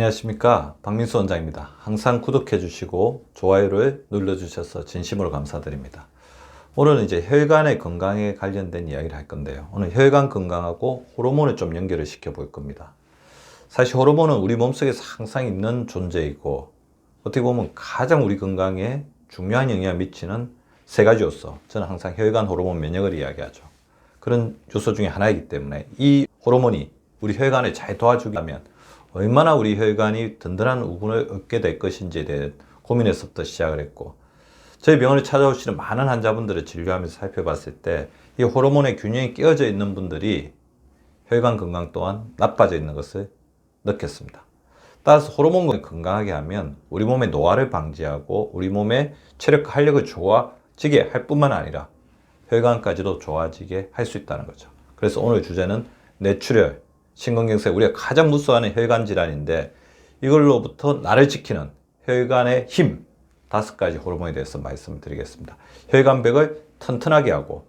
안녕하십니까 박민수 원장입니다. 항상 구독해 주시고 좋아요를 눌러 주셔서 진심으로 감사드립니다. 오늘은 이제 혈관의 건강에 관련된 이야기를 할 건데요. 오늘 혈관 건강하고 호르몬을 좀 연결을 시켜 볼 겁니다. 사실 호르몬은 우리 몸속에서 항상 있는 존재이고 어떻게 보면 가장 우리 건강에 중요한 영향을 미치는 세 가지 요소. 저는 항상 혈관 호르몬 면역을 이야기하죠. 그런 요소 중에 하나이기 때문에 이 호르몬이 우리 혈관을 잘 도와주려면 얼마나 우리 혈관이 든든한 우분을 얻게 될 것인지에 대한 고민에서부터 시작을 했고 저희 병원에 찾아오시는 많은 환자분들을 진료하면서 살펴봤을 때 이 호르몬의 균형이 깨어져 있는 분들이 혈관 건강 또한 나빠져 있는 것을 느꼈습니다. 따라서 호르몬을 건강하게 하면 우리 몸의 노화를 방지하고 우리 몸의 체력과 활력을 좋아지게 할 뿐만 아니라 혈관까지도 좋아지게 할 수 있다는 거죠. 그래서 오늘 주제는 뇌출혈, 신경경색 우리가 가장 무서워하는 혈관 질환인데 이걸로부터 나를 지키는 혈관의 힘 다섯 가지 호르몬에 대해서 말씀을 드리겠습니다. 혈관벽을 튼튼하게 하고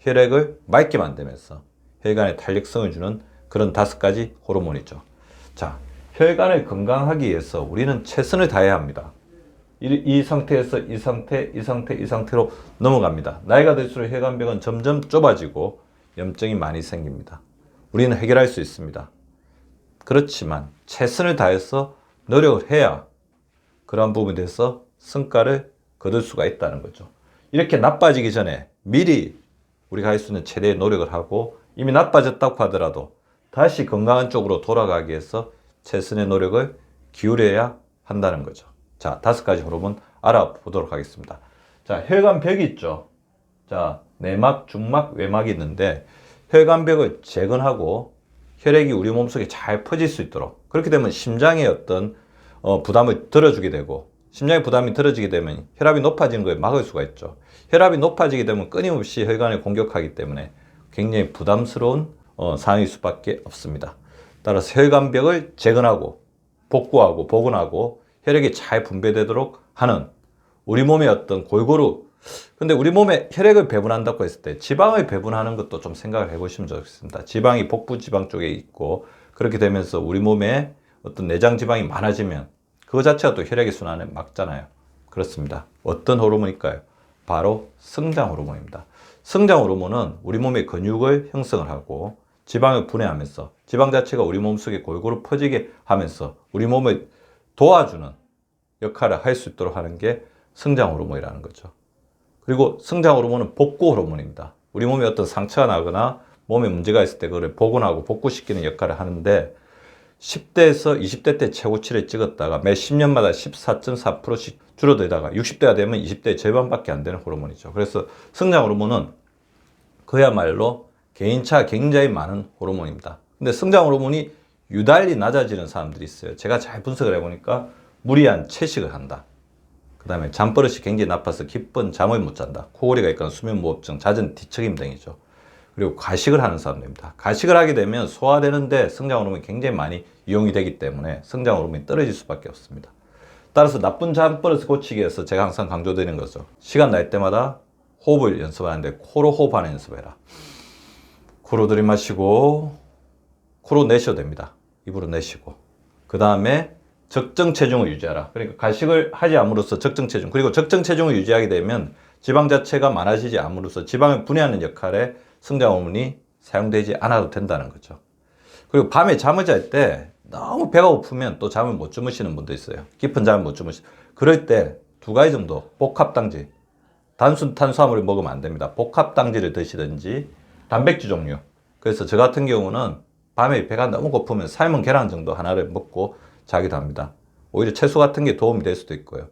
혈액을 맑게 만들면서 혈관의 탄력성을 주는 그런 다섯 가지 호르몬이죠. 자, 혈관을 건강하기 위해서 우리는 최선을 다해야 합니다. 이, 이 상태에서 이 상태, 이 상태, 이 상태로 넘어갑니다. 나이가 들수록 혈관벽은 점점 좁아지고 염증이 많이 생깁니다. 우리는 해결할 수 있습니다. 그렇지만 최선을 다해서 노력을 해야 그런 부분에 대해서 성과를 거둘 수가 있다는 거죠. 이렇게 나빠지기 전에 미리 우리가 할 수 있는 최대의 노력을 하고 이미 나빠졌다고 하더라도 다시 건강한 쪽으로 돌아가기 위해서 최선의 노력을 기울여야 한다는 거죠. 자, 다섯 가지 호르몬 알아보도록 하겠습니다. 자, 혈관 벽이 있죠. 자, 내막, 중막, 외막이 있는데 혈관벽을 재건하고 혈액이 우리 몸속에 잘 퍼질 수 있도록 그렇게 되면 심장에 어떤 어, 부담을 들어주게 되고 심장의 부담이 들어지게 되면 혈압이 높아지는 걸 막을 수가 있죠. 혈압이 높아지게 되면 끊임없이 혈관을 공격하기 때문에 굉장히 부담스러운 어, 상황일 수밖에 없습니다. 따라서 혈관벽을 재건하고 복구하고 복원하고 혈액이 잘 분배되도록 하는 우리 몸의 어떤 골고루 근데 우리 몸에 혈액을 배분한다고 했을 때 지방을 배분하는 것도 좀 생각을 해보시면 좋겠습니다. 지방이 복부 지방 쪽에 있고 그렇게 되면서 우리 몸에 어떤 내장 지방이 많아지면 그거 자체가 또 혈액의 순환을 막잖아요. 그렇습니다. 어떤 호르몬일까요? 바로 성장 호르몬입니다. 성장 호르몬은 우리 몸의 근육을 형성을 하고 지방을 분해하면서 지방 자체가 우리 몸속에 골고루 퍼지게 하면서 우리 몸을 도와주는 역할을 할 수 있도록 하는 게 성장 호르몬이라는 거죠. 그리고 성장 호르몬은 복구 호르몬입니다. 우리 몸에 어떤 상처가 나거나 몸에 문제가 있을 때 그걸 복원하고 복구시키는 역할을 하는데 10대에서 20대 때 최고치를 찍었다가 매 10년마다 14.4%씩 줄어들다가 60대가 되면 20대 절반밖에 안 되는 호르몬이죠. 그래서 성장 호르몬은 그야말로 개인차 굉장히 많은 호르몬입니다. 근데 성장 호르몬이 유달리 낮아지는 사람들이 있어요. 제가 잘 분석을 해보니까 무리한 채식을 한다. 그 다음에 잠버릇이 굉장히 나빠서 깊은 잠을 못 잔다. 코골이가 있거나 수면무호흡증, 잦은 뒤척임 등이죠. 그리고 가식을 하는 사람들입니다. 가식을 하게 되면 소화되는데 성장 호르몬이 굉장히 많이 이용이 되기 때문에 성장 호르몬이 떨어질 수밖에 없습니다. 따라서 나쁜 잠버릇을 고치기 위해서 제가 항상 강조드리는 거죠. 시간 날 때마다 호흡을 연습하는데 코로 호흡하는 연습해라. 코로 들이마시고 코로 내셔도 됩니다. 입으로 내쉬고 그 다음에 적정 체중을 유지하라. 그러니까 가식을 하지 않음으로써 적정 체중 그리고 적정 체중을 유지하게 되면 지방 자체가 많아지지 않음으로써 지방을 분해하는 역할에 성장 호르몬이 사용되지 않아도 된다는 거죠. 그리고 밤에 잠을 잘 때 너무 배가 고프면 또 잠을 못 주무시는 분도 있어요. 깊은 잠을 못 주무시. 그럴 때 두 가지 정도 복합당질, 단순 탄수화물을 먹으면 안 됩니다. 복합당질을 드시든지 단백질 종류. 그래서 저 같은 경우는 밤에 배가 너무 고프면 삶은 계란 정도 하나를 먹고 자기도 합니다. 오히려 채소 같은 게 도움이 될 수도 있고요.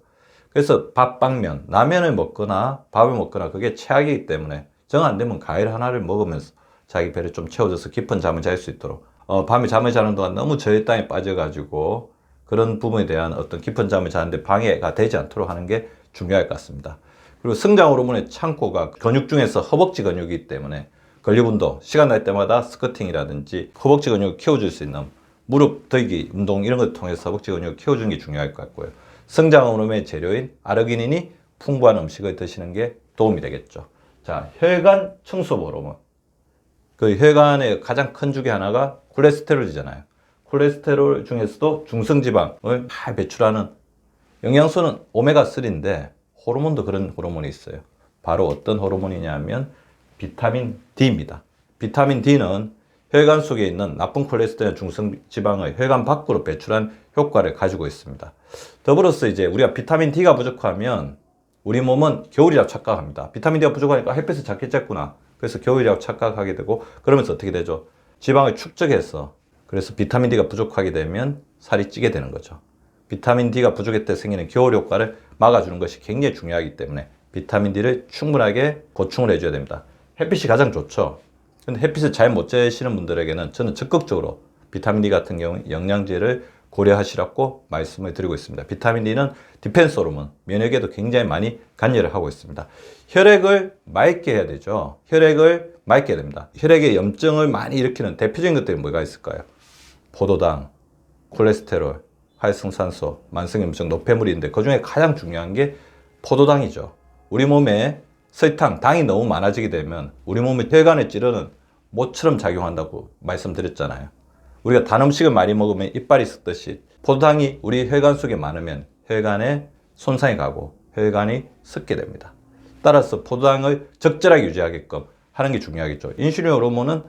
그래서 밥, 빵면, 라면을 먹거나 밥을 먹거나 그게 최악이기 때문에 정 안 되면 과일 하나를 먹으면서 자기 배를 좀 채워줘서 깊은 잠을 잘 수 있도록 어, 밤에 잠을 자는 동안 너무 저혈당에 빠져가지고 그런 부분에 대한 어떤 깊은 잠을 자는데 방해가 되지 않도록 하는 게 중요할 것 같습니다. 그리고 성장 호르몬의 창고가 근육 중에서 허벅지 근육이기 때문에 근력 운동, 시간 날 때마다 스쿼팅이라든지 허벅지 근육을 키워줄 수 있는 무릎 들기 운동 이런 걸 통해서 허벅지 근육을 키워주는 게 중요할 것 같고요. 성장 호르몬의 재료인 아르기닌이 풍부한 음식을 드시는 게 도움이 되겠죠. 자, 혈관 청소 호르몬. 그 혈관의 가장 큰 주기 하나가 콜레스테롤이잖아요. 콜레스테롤 중에서도 중성지방을 잘 배출하는 영양소는 오메가3인데 호르몬도 그런 호르몬이 있어요. 바로 어떤 호르몬이냐면 비타민 D입니다. 비타민 D는 혈관 속에 있는 나쁜 콜레스테롤 중성지방을 혈관 밖으로 배출한 효과를 가지고 있습니다. 더불어서 이제 우리가 비타민 D가 부족하면 우리 몸은 겨울이라고 착각합니다. 비타민 D가 부족하니까 햇빛을 작게 쬐구나. 그래서 겨울이라고 착각하게 되고 그러면서 어떻게 되죠? 지방을 축적해서 그래서 비타민 D가 부족하게 되면 살이 찌게 되는 거죠. 비타민 D가 부족할 때 생기는 겨울 효과를 막아주는 것이 굉장히 중요하기 때문에 비타민 D를 충분하게 보충을 해줘야 됩니다. 햇빛이 가장 좋죠. 근데 햇빛을 잘 못 쬐시는 분들에게는 저는 적극적으로 비타민 D 같은 경우 영양제를 고려하시라고 말씀을 드리고 있습니다. 비타민 D는 디펜스 호르몬, 면역에도 굉장히 많이 관여를 하고 있습니다. 혈액을 맑게 해야 되죠. 혈액을 맑게 됩니다. 혈액에 염증을 많이 일으키는 대표적인 것들이 뭐가 있을까요? 포도당, 콜레스테롤, 활성산소, 만성염증, 노폐물인데 그 중에 가장 중요한 게 포도당이죠. 우리 몸에 설탕, 당이 너무 많아지게 되면 우리 몸의 혈관을 찌르는 모처럼 작용한다고 말씀드렸잖아요. 우리가 단 음식을 많이 먹으면 이빨이 썩듯이 포도당이 우리 혈관 속에 많으면 혈관에 손상이 가고 혈관이 썩게 됩니다. 따라서 포도당을 적절하게 유지하게끔 하는 게 중요하겠죠. 인슐린 호르몬은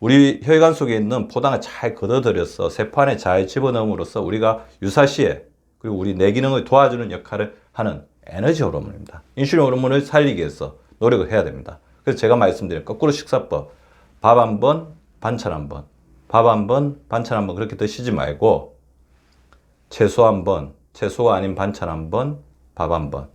우리 혈관 속에 있는 포당을 잘 걷어들여서 세포 안에 잘 집어넣음으로써 우리가 유사시에 그리고 우리 뇌 기능을 도와주는 역할을 하는 에너지 호르몬입니다. 인슐린 호르몬을 살리기 위해서 노력을 해야 됩니다. 그래서 제가 말씀드린 거꾸로 식사법 밥 한 번, 반찬 한 번, 밥 한 번, 반찬 한 번 그렇게 드시지 말고 채소 한 번, 채소가 아닌 반찬 한 번, 밥 한 번,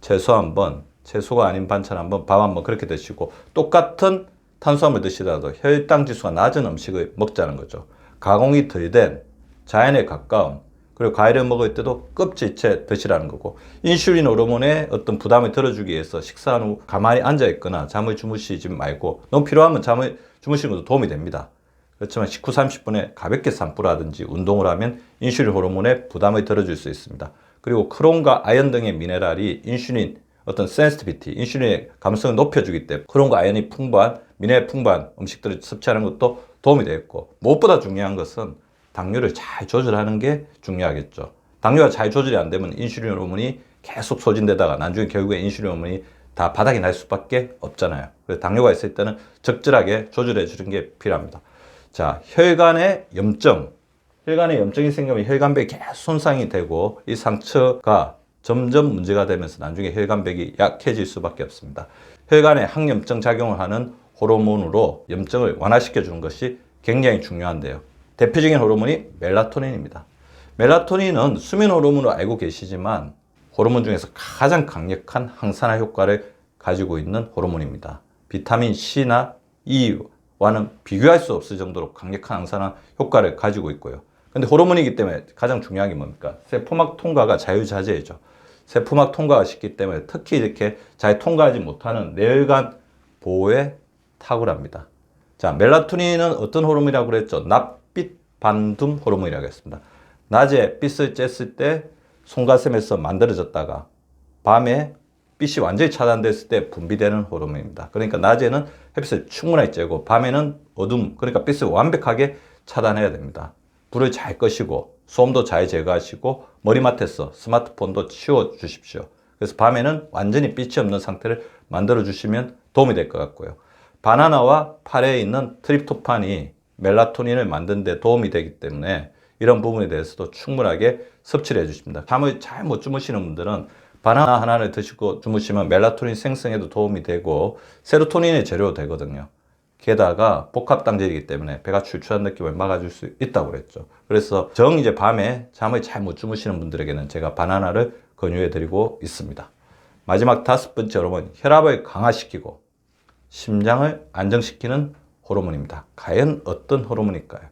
채소 한 번, 채소가 아닌 반찬 한 번, 밥 한 번 그렇게 드시고 똑같은 탄수화물 드시더라도 혈당 지수가 낮은 음식을 먹자는 거죠. 가공이 덜 된 자연에 가까운 그리고 과일을 먹을 때도 껍질째 드시라는 거고 인슐린 호르몬에 어떤 부담을 덜어주기 위해서 식사한 후 가만히 앉아 있거나 잠을 주무시지 말고 너무 필요하면 잠을 주무시는 것도 도움이 됩니다. 그렇지만 식후 30분에 가볍게 산부라든지 운동을 하면 인슐린 호르몬에 부담을 덜어줄 수 있습니다. 그리고 크론과 아연 등의 미네랄이 인슐린 어떤 센스티비티, 인슐린의 감성을 높여주기 때문에 크론과 아연이 풍부한 미네랄 풍부한 음식들을 섭취하는 것도 도움이 되겠고 무엇보다 중요한 것은 당뇨를 잘 조절하는 게 중요하겠죠. 당뇨가 잘 조절이 안 되면 인슐린 호르몬이 계속 소진되다가 나중에 결국에 인슐린 호르몬이 다 바닥이 날 수밖에 없잖아요. 그래서 당뇨가 있을 때는 적절하게 조절해 주는 게 필요합니다. 자, 혈관의 염증. 혈관에 염증이 생기면 혈관벽이 계속 손상이 되고 이 상처가 점점 문제가 되면서 나중에 혈관벽이 약해질 수밖에 없습니다. 혈관에 항염증 작용을 하는 호르몬으로 염증을 완화시켜 주는 것이 굉장히 중요한데요. 대표적인 호르몬이 멜라토닌입니다. 멜라토닌은 수면 호르몬으로 알고 계시지만 호르몬 중에서 가장 강력한 항산화 효과를 가지고 있는 호르몬입니다. 비타민 C나 E와는 비교할 수 없을 정도로 강력한 항산화 효과를 가지고 있고요. 근데 호르몬이기 때문에 가장 중요한 게 뭡니까? 세포막 통과가 자유자재이죠. 세포막 통과가 쉽기 때문에 특히 이렇게 잘 통과하지 못하는 뇌혈관 보호에 탁월합니다. 자, 멜라토닌은 어떤 호르몬이라고 그랬죠? 납빛 반둠 호르몬이라고 했습니다. 낮에 빛을 쬐을 때 송가슴에서 만들어졌다가 밤에 빛이 완전히 차단됐을 때 분비되는 호르몬입니다. 그러니까 낮에는 햇빛을 충분하게 쬐고 밤에는 어둠, 그러니까 빛을 완벽하게 차단해야 됩니다. 불을 잘 끄시고 소음도 잘 제거하시고 머리맡에서 스마트폰도 치워 주십시오. 그래서 밤에는 완전히 빛이 없는 상태를 만들어 주시면 도움이 될 것 같고요. 바나나와 파래에 있는 트립토판이 멜라토닌을 만드는 데 도움이 되기 때문에 이런 부분에 대해서도 충분하게 섭취를 해주십니다. 잠을 잘 못 주무시는 분들은 바나나 하나를 드시고 주무시면 멜라토닌 생성에도 도움이 되고 세로토닌의 재료가 되거든요. 게다가 복합당질이기 때문에 배가 출출한 느낌을 막아줄 수 있다고 그랬죠. 그래서 정 이제 밤에 잠을 잘 못 주무시는 분들에게는 제가 바나나를 권유해 드리고 있습니다. 마지막 다섯 번째 호르몬, 혈압을 강화시키고 심장을 안정시키는 호르몬입니다. 과연 어떤 호르몬일까요?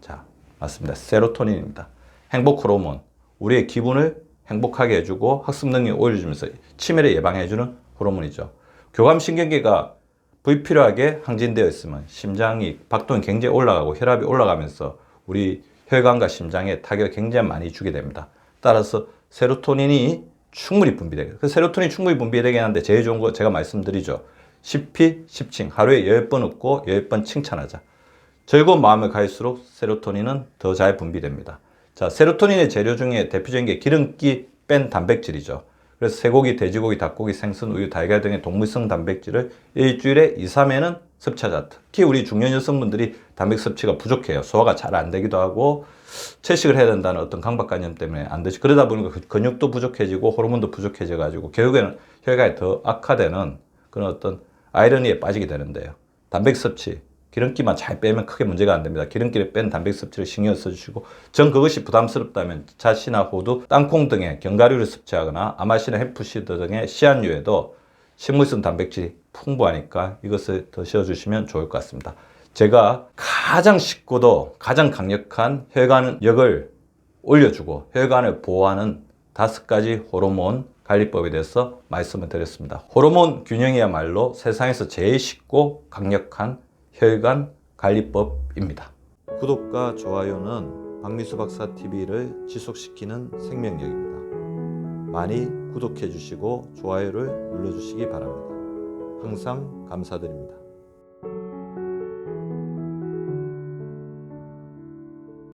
자, 맞습니다. 세로토닌입니다. 행복 호르몬. 우리의 기분을 행복하게 해주고 학습 능력을 올려주면서 치매를 예방해주는 호르몬이죠. 교감신경계가 불필요하게 항진되어 있으면 심장이 박동이 굉장히 올라가고 혈압이 올라가면서 우리 혈관과 심장에 타격을 굉장히 많이 주게 됩니다. 따라서 세로토닌이 충분히 분비되게. 그 세로토닌이 충분히 분비되게 하는데 제일 좋은 거 제가 말씀드리죠. 10피 10칭. 하루에 10번 웃고 10번 칭찬하자. 즐거운 마음을 가질수록 세로토닌은 더 잘 분비됩니다. 자, 세로토닌의 재료 중에 대표적인 게 기름기 뺀 단백질이죠. 그래서 쇠고기, 돼지고기, 닭고기, 생선, 우유, 달걀 등의 동물성 단백질을 일주일에 2, 3회는 섭취하자. 특히 우리 중년 여성분들이 단백 섭취가 부족해요. 소화가 잘 안 되기도 하고 채식을 해야 된다는 어떤 강박관념 때문에 안 되지. 그러다 보니까 그 근육도 부족해지고 호르몬도 부족해져 가지고 결국에는 혈관이 더 악화되는 그런 어떤 아이러니에 빠지게 되는데요. 단백 섭취, 기름기만 잘 빼면 크게 문제가 안 됩니다. 기름기를 뺀 단백 섭취를 신경 써주시고 전 그것이 부담스럽다면 자시나 호두, 땅콩 등의 견과류를 섭취하거나 아마시나 햄프시드 등의 씨앗류에도 식물성 단백질이 풍부하니까 이것을 드셔주시면 좋을 것 같습니다. 제가 가장 쉽고도 가장 강력한 혈관력을 올려주고 혈관을 보호하는 다섯 가지 호르몬 관리법에 대해서 말씀을 드렸습니다. 호르몬 균형이야말로 세상에서 제일 쉽고 강력한 혈관 관리법입니다. 구독과 좋아요는 박미수 박사 TV를 지속시키는 생명력입니다. 많이 구독해 주시고 좋아요를 눌러 주시기 바랍니다. 항상 감사드립니다.